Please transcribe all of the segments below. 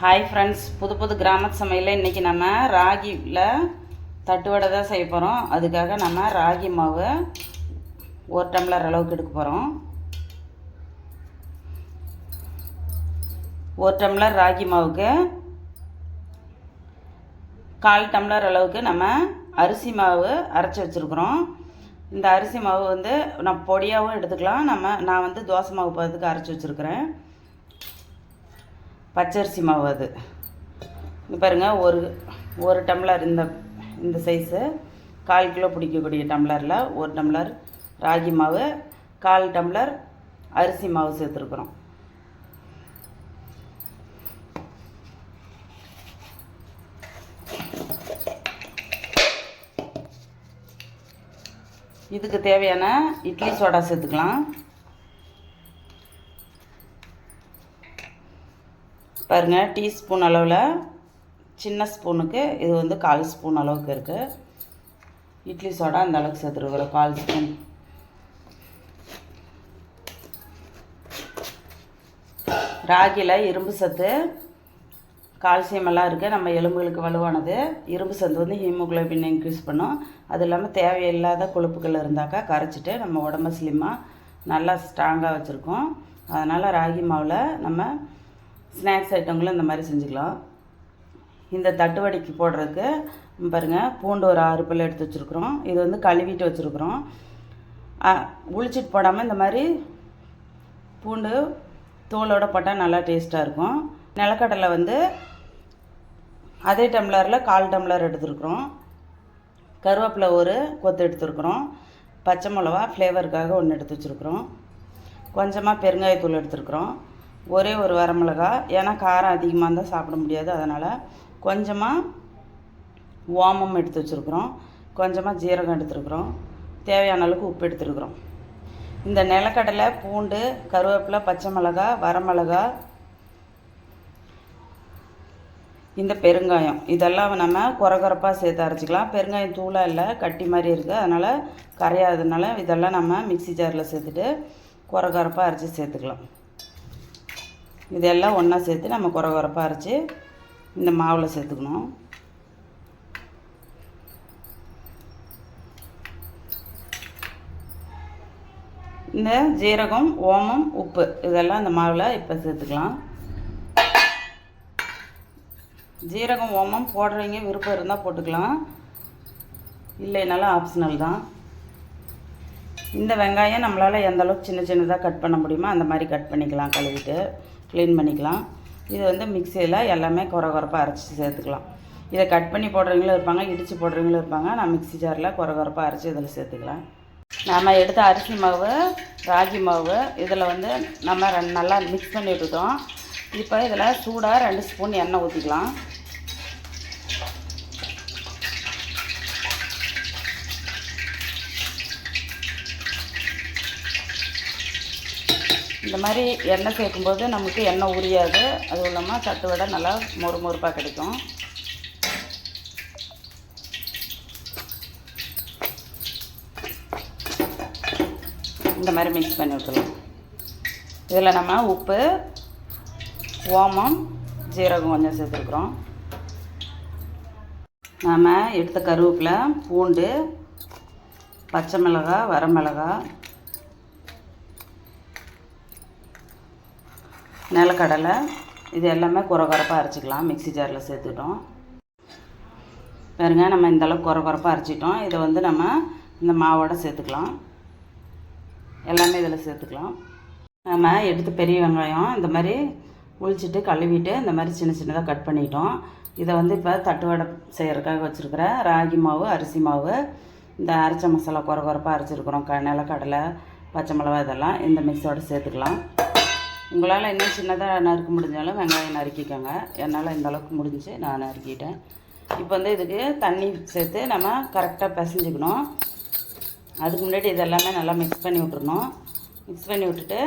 Hi friends புது புது கிராமத்து சமையலில் இன்றைக்கி நம்ம ராகியில் தட்டுவடை தான் செய்ய போகிறோம் அதுக்காக நம்ம ராகி மாவு ஒரு டம்ளர் அளவுக்கு எடுக்க போகிறோம் ஒரு டம்ளர் ராகி மாவுக்கு கால் டம்ளர் அளவுக்கு நம்ம அரிசி மாவு அரைச்சி வச்சுருக்குறோம். இந்த அரிசி மாவு வந்து நான் பொடியாகவும் எடுத்துக்கலாம். நம்ம நான் வந்து தோசை மாவு போகிறதுக்கு அரைச்சி வச்சுருக்கிறேன். பச்சரிசி மாவு அது. இங்க பாருங்கள் ஒரு ஒரு டம்ளர் இந்த இந்த சைஸு கால் கிலோ பிடிக்கக்கூடிய டம்ளரில் ஒரு டம்ளர் ராகி மாவு கால் டம்ளர் அரிசி மாவு சேர்த்துருக்குறோம். இதுக்கு தேவையான இட்லி சோடா சேர்த்துக்கலாம். பாருங்கள் டீஸ்பூன் அளவில் சின்ன ஸ்பூனுக்கு இது வந்து கால் ஸ்பூன் அளவுக்கு இருக்குது இட்லி சோடா அந்த அளவுக்கு சேர்த்துருக்குறோம் கால் ஸ்பூன். ராகியில் இரும்பு சத்து கால்சியம் எல்லாம் இருக்குது நம்ம எலும்புகளுக்கு வலுவானது. இரும்பு சத்து வந்து ஹீமோக்ளோபின் இன்க்ரீஸ் பண்ணும். அது இல்லாமல் தேவையில்லாத கொழுப்புகள் இருந்தாக்கா கரைச்சிட்டு நம்ம உடம்ப ஸ்லிம்மாக நல்லா ஸ்ட்ராங்காக வச்சுருக்கோம். அதனால் ராகி மாவில் நம்ம ஸ்நாக்ஸ் ஐட்டங்களும் இந்த மாதிரி செஞ்சுக்கலாம். இந்த தட்டுவடைக்கு போடுறதுக்கு பாருங்கள் பூண்டு ஒரு ஆறு பல் எடுத்து வச்சுருக்குறோம். இது வந்து கழுவிட்டு வச்சுருக்குறோம். உளிச்சிட்டு போடாமல் இந்த மாதிரி பூண்டு தோலோடு போட்டால் நல்லா டேஸ்ட்டாக இருக்கும். நிலக்கடலை வந்து அதே டம்ளரில் கால் டம்ளர் எடுத்துருக்குறோம். கருவேப்பிலை ஒரு கொத்து எடுத்துருக்குறோம். பச்சை மிளவா ஃப்ளேவருக்காக ஒன்று எடுத்து வச்சுருக்குறோம். கொஞ்சமாக பெருங்காயத்தூள் எடுத்துருக்குறோம். ஒரே ஒரு வரமிளகா. ஏன்னா காரம் அதிகமாக இருந்தால் சாப்பிட முடியாது. அதனால் கொஞ்சமாக ஓமம் எடுத்து வச்சுருக்குறோம். கொஞ்சமாக ஜீரகம் எடுத்துருக்குறோம். தேவையான அளவுக்கு உப்பு எடுத்துருக்குறோம். இந்த நிலக்கடலை பூண்டு கருவேப்பிலை பச்சை மிளகா வரமிளகா இந்த பெருங்காயம். இதெல்லாம் நம்ம குறகுறப்பாக சேர்த்து அரைச்சிக்கலாம். பெருங்காயம் தூளாக இல்லை கட்டி மாதிரி இருக்குது அதனால் கரையாததுனால இதெல்லாம் நம்ம மிக்ஸி ஜாரில் சேர்த்துட்டு குறகுறப்பாக அரைச்சி சேர்த்துக்கலாம். இதெல்லாம் ஒன்றா சேர்த்து நம்ம குறகுறப்பாக அரைச்சி இந்த மாவில் சேர்த்துக்கணும். இந்த ஜீரகம் ஓமம் உப்பு இதெல்லாம் இந்த மாவில் இப்போ சேர்த்துக்கலாம். ஜீரகம் ஓமம் போடுறவங்க விருப்பம் இருந்தால் போட்டுக்கலாம். இல்லைனாலும் ஆப்ஷனல் தான். இந்த வெங்காயம் நம்மளால் எந்த அளவுக்கு சின்ன சின்னதாக கட் பண்ண முடியுமோ அந்த மாதிரி கட் பண்ணிக்கலாம் கழுவிட்டு. க்ளீன் பண்ணிக்கலாம். இது வந்து மிக்சியில் எல்லாமே குறை குறப்பாக அரைச்சி சேர்த்துக்கலாம். இதை கட் பண்ணி போடுறவங்களும் இருப்பாங்க இடித்து போடுறவங்களும் இருப்பாங்க. நான் மிக்ஸி ஜாரில் குறை குறப்பாக அரைச்சி இதில் சேர்த்துக்கலாம். நாம் எடுத்த அரிசி மாவு ராகி மாவு இதில் வந்து நம்ம ரெண்டு நல்லா மிக்ஸ் பண்ணி விட்டுட்டோம் இப்போ இதில் சூடாக ரெண்டு ஸ்பூன் எண்ணெய் ஊற்றிக்கலாம் இந்த மாதிரி எண்ணெய் சேர்க்கும்போது நமக்கு எண்ணெய் உரியாது. அதுவும் இல்லாமல் சட்டு வடை நல்லா மொறு மொறுப்பாக கிடைக்கும். இந்த மாதிரி மிக்ஸ் பண்ணி விட்டுலாம் இதில் நம்ம உப்பு ஓமம் ஜீரகம் கொஞ்சம் சேர்த்துருக்குறோம். நாம் எடுத்த கருவேப்பிலை பூண்டு பச்சை மிளகாய் வரமிளகாய் நிலக்கடலை இது எல்லாமே குறை குறைப்பாக அரைச்சிக்கலாம். மிக்ஸி ஜாரில் சேர்த்துக்கிட்டோம் பாருங்க நம்ம இந்தளவுக்கு குறை அரைச்சிட்டோம். இதை வந்து நம்ம இந்த மாவோட சேர்த்துக்கலாம். எல்லாமே இதில் சேர்த்துக்கலாம். நம்ம எடுத்து பெரிய வெங்காயம் இந்த மாதிரி உளிச்சிட்டு கழுவிட்டு இந்த மாதிரி சின்ன சின்னதாக கட் பண்ணிட்டோம். இதை வந்து இப்போ தட்டுவடை செய்கிறதுக்காக வச்சுருக்கிற ராகி மாவு அரிசி மாவு இந்த அரைச்ச மசாலா குறை குறைப்பாக அரைச்சிருக்கிறோம். க நிலக்கடலை பச்சை மிளகா இதெல்லாம் இந்த மிக்ஸோடு சேர்த்துக்கலாம். உங்களால் இன்னும் சின்னதாக நறுக்க முடிஞ்சாலும் வெங்காயம் நறுக்கிக்கோங்க. என்னால் இந்த அளவுக்கு முடிஞ்சு நான் நறுக்கிட்டேன். இப்போ வந்து இதுக்கு தண்ணி சேர்த்து நம்ம கரெக்டாக பிசைஞ்சுக்கணும். அதுக்கு முன்னாடி இதெல்லாமே நல்லா மிக்ஸ் பண்ணி விட்டுருணும் மிக்ஸ் பண்ணி விட்டுட்டு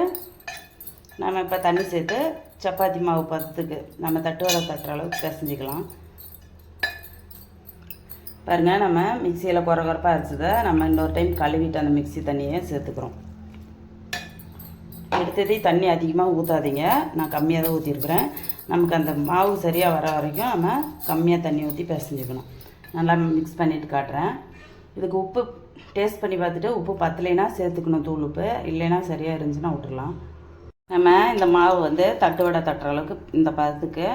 நம்ம இப்போ தண்ணி சேர்த்து சப்பாத்தி மாவு பத்துக்கு நம்ம தட்டுவடை தட்டுற அளவுக்கு பிசைஞ்சிக்கலாம். பாருங்கள் நம்ம மிக்சியில் குறை குறைப்பாக அரைச்சதை நம்ம இன்னொரு டைம் கழுவிட்டு அந்த மிக்ஸி தண்ணியை சேர்த்துக்கிறோம். எடுத்ததே தண்ணி அதிகமாக ஊற்றாதீங்க நான் கம்மியாக தான் ஊற்றிருக்கிறேன் நமக்கு அந்த மாவு சரியாக வர வரைக்கும் நம்ம கம்மியாக தண்ணி ஊற்றி பிசைஞ்சுக்கணும். நல்லா மிக்ஸ் பண்ணிவிட்டு காட்டுறேன். இதுக்கு உப்பு டேஸ்ட் பண்ணி பார்த்துட்டு உப்பு பத்தலைன்னா சேர்த்துக்கணும் தூள் உப்பு. இல்லைன்னா சரியாக இருந்துச்சுன்னா விட்டுடலாம் நம்ம இந்த மாவு வந்து தட்டு வடை தட்டுற அளவுக்கு இந்த பதத்துக்கு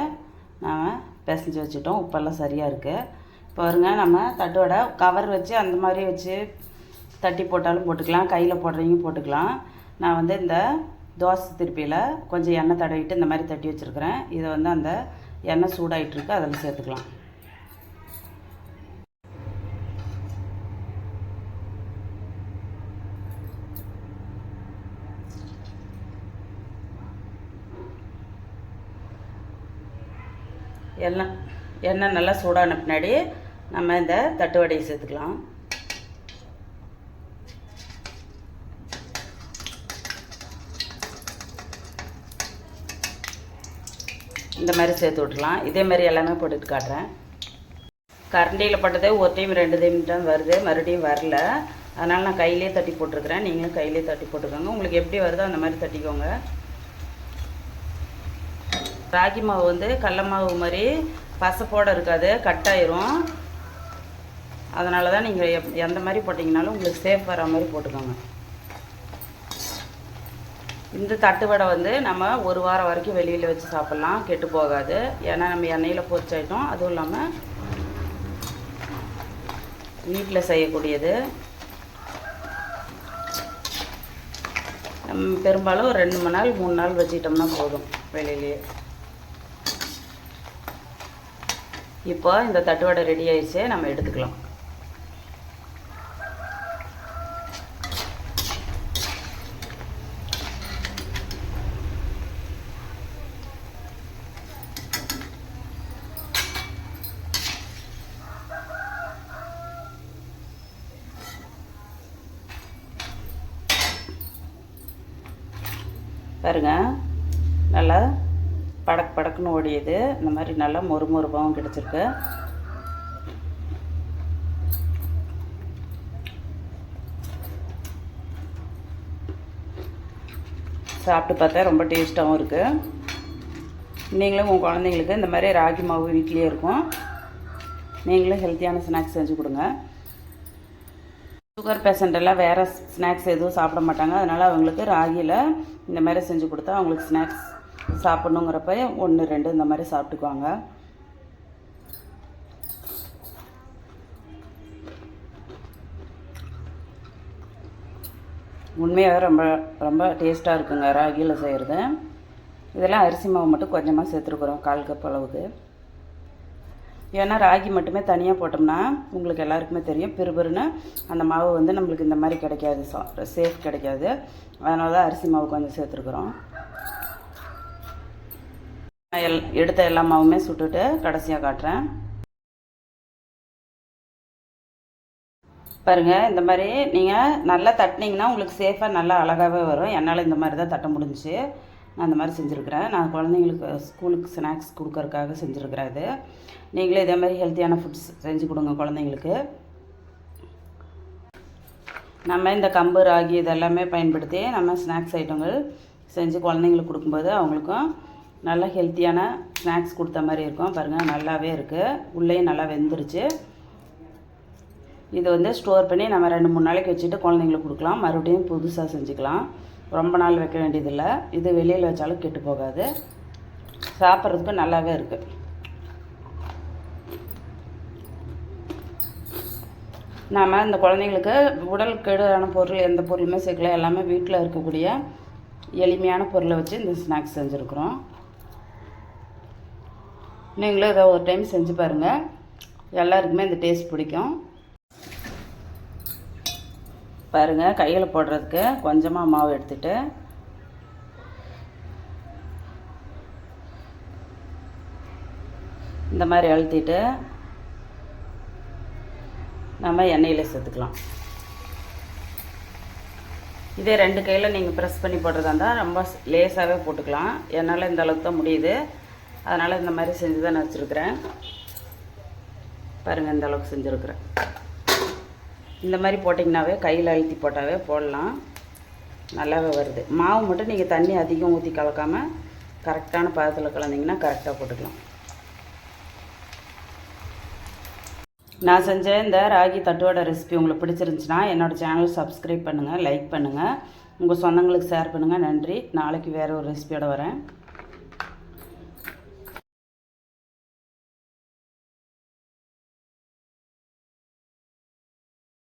நாம் பிசைஞ்சு வச்சுட்டோம். உப்பெல்லாம் சரியாக இருக்குது இப்போ வருங்க நம்ம தட்டு வடை கவர் வச்சு அந்த மாதிரி வச்சு தட்டி போட்டாலும் போட்டுக்கலாம். கையில் போடுறவங்க போட்டுக்கலாம். நான் வந்து இந்த தோசை திருப்பியில் கொஞ்சம் எண்ணெய் தடவிட்டு இந்த மாதிரி தட்டி வச்சுருக்கிறேன். இதை வந்து அந்த எண்ணெய் சூடாகிட்டுருக்கு அதில் சேர்த்துக்கலாம். எல்லாம் எண்ணெய் நல்லா சூடான பின்னாடி நம்ம இந்த தட்டு வடையை சேர்த்துக்கலாம். இந்த மாதிரி சேர்த்து விட்டுலாம் இதே மாதிரி எல்லாமே போட்டுட்டு காட்டுறேன். கரண்டியில் போட்டதே ஒரு டைம் ரெண்டு டைம் தான் வருது. மறுபடியும் வரல. அதனால் நான் கையிலே தட்டி போட்டிருக்கிறேன். நீங்களும் கையிலே தட்டி போட்டுக்கோங்க. உங்களுக்கு எப்படி வருதோ அந்த மாதிரி தட்டிக்கோங்க. ராகி மாவு வந்து கடல மாவு மாதிரி பசப்போட இருக்காது. கட்டாயிரும் அதனால தான் நீங்கள் எப் எந்த மாதிரி போட்டிங்கனாலும் உங்களுக்கு சேஃப் வர மாதிரி போட்டுக்கோங்க. இந்த தட்டு வடை வந்து நம்ம ஒரு வாரம் வரைக்கும் வெளியில் வச்சு சாப்பிட்லாம் கெட்டு போகாது. ஏன்னா நம்ம எண்ணெயில் பொரிச்சாயிட்டோம் அதுவும் இல்லாமல் வீட்டில் செய்யக்கூடியது. நம்ம பெரும்பாலும் ஒரு ரெண்டு மணி நாள் மூணு நாள் வச்சுக்கிட்டோம்னா போதும் வெளியிலேயே. இப்போ இந்த தட்டுவடை ரெடி ஆயிடுச்சு. நம்ம எடுத்துக்கலாம். பாருங்கள் நல்லா படக் படக்குன்னு ஓடியது. இந்த மாதிரி நல்லா மொறுமொறுபாவும் கிடச்சிருக்கு. சாப்பிட்டு பார்த்தா ரொம்ப டேஸ்ட்டாகவும் இருக்குது நீங்களும் உங்கள் குழந்தைங்களுக்கு இந்த மாதிரி ராகி மாவு வீட்லேயே இருக்கும். நீங்களும் ஹெல்த்தியான ஸ்நாக்ஸ் செஞ்சு கொடுங்க. சுகர் பேஷண்ட் எல்லாம் வேறு ஸ்நாக்ஸ் எதுவும் சாப்பிட மாட்டாங்க. அதனால் அவங்களுக்கு ராகியில் இந்த மாதிரி செஞ்சு கொடுத்தா அவங்களுக்கு ஸ்நாக்ஸ் சாப்பிட்ணுங்கிறப்ப ஒன்று ரெண்டு இந்த மாதிரி சாப்பிட்டுக்குவாங்க. உண்மையாகவே ரொம்ப ரொம்ப டேஸ்ட்டாக இருக்குங்க ராகியில் செய்கிறது இதெல்லாம் அரிசி மாவு மட்டும் கொஞ்சமாக சேர்த்துருக்குறோம் கால் கப் அளவுக்கு. ஏன்னா ராகி மட்டுமே தனியாக போட்டோம்னா உங்களுக்கு எல்லாருக்குமே தெரியும். பிறுபிறுன்னு அந்த மாவு வந்து நம்மளுக்கு இந்த மாதிரி கிடைக்காது. சேஃப் கிடைக்காது. அதனால தான் அரிசி மாவு கொஞ்சம் சேர்த்துருக்குறோம். நான் எல் எடுத்த எல்லா மாவுமே சுட்டுட்டு கடைசியாக காட்டுறேன். பாருங்கள் இந்த மாதிரி நீங்கள் நல்லா தட்டினீங்கன்னா உங்களுக்கு சேஃபாக நல்லா அழகாகவே வரும். என்னால் இந்த மாதிரி தான் தட்ட முடிஞ்சிச்சு. நான் அந்த மாதிரி செஞ்சுருக்கிறேன். நான் குழந்தைங்களுக்கு ஸ்கூலுக்கு ஸ்நாக்ஸ் கொடுக்கறதுக்காக செஞ்சுருக்கிறேன் இது. நீங்களே இதே மாதிரி ஹெல்த்தியான ஃபுட்ஸ் செஞ்சு கொடுங்க குழந்தைங்களுக்கு. நம்ம இந்த கம்பு ராகி இதெல்லாமே பயன்படுத்தி நம்ம ஸ்நாக்ஸ் ஐட்டங்கள் செஞ்சு குழந்தைங்களுக்கு கொடுக்கும்போது அவங்களுக்கும் நல்ல ஹெல்த்தியான ஸ்நாக்ஸ் கொடுத்த மாதிரி இருக்கும். பாருங்கள் நல்லாவே இருக்குது உள்ளேயும் நல்லா வெந்துருச்சு. இது வந்து ஸ்டோர் பண்ணி நம்ம ரெண்டு மூணு நாளைக்கு வச்சுட்டு குழந்தைங்களுக்கு கொடுக்கலாம். மறுபடியும் புதுசாக செஞ்சுக்கலாம். ரொம்ப நாள் வைக்க வேண்டியதில்லை. இது வெளியில் வச்சாலும் கெட்டு போகாது. சாப்பிட்றதுக்கு நல்லாவே இருக்குது நாம் இந்த குழந்தைங்களுக்கு உடல் கெடுதான பொருள் எந்த பொருளுமே சேர்க்கல. எல்லாமே வீட்டில் இருக்கக்கூடிய எளிமையான பொருளை வச்சு இந்த ஸ்நாக்ஸ் செஞ்சுருக்குறோம். நீங்களும் இதை ஒரு டைம் செஞ்சு பாருங்கள் எல்லாருக்குமே இந்த டேஸ்ட் பிடிக்கும். பாருங்கள் கையில் போடுறதுக்கு கொஞ்சமாக மாவு எடுத்துட்டு. இந்த மாதிரி அழுத்திட்டு நம்ம எண்ணெயில் சேர்த்துக்கலாம். இதே ரெண்டு கையில் நீங்கள் ப்ரெஸ் பண்ணி போடுறதா இருந்தால் ரொம்ப லேஸாகவே போட்டுக்கலாம். என்னால் இந்த அளவுக்கு தான் முடியுது. அதனால் இந்த மாதிரி செஞ்சு தான் நான் வச்சுருக்கிறேன். பாருங்கள் இந்த அளவுக்கு செஞ்சுருக்குறேன். இந்த மாதிரி போட்டிங்கனாவே கையில் அழுத்தி போட்டாவே போடலாம். நல்லாவே வருது. மாவு மட்டும் நீங்கள் தண்ணி அதிகம் ஊற்றி கலக்காமல் கரெக்டான பதத்தில் கலந்தீங்கன்னா கரெக்டாக போட்டுக்கலாம். நான் செஞ்ச இந்த ராகி தட்டுவடை ரெசிபி உங்களுக்கு பிடிச்சிருந்துச்சுன்னா என்னோடய சேனல் சப்ஸ்கிரைப் பண்ணுங்கள் லைக் பண்ணுங்கள் உங்கள் சொந்தங்களுக்கு ஷேர் பண்ணுங்கள் நன்றி. நாளைக்கு வேறு ஒரு ரெசிபியோடு வரேன்.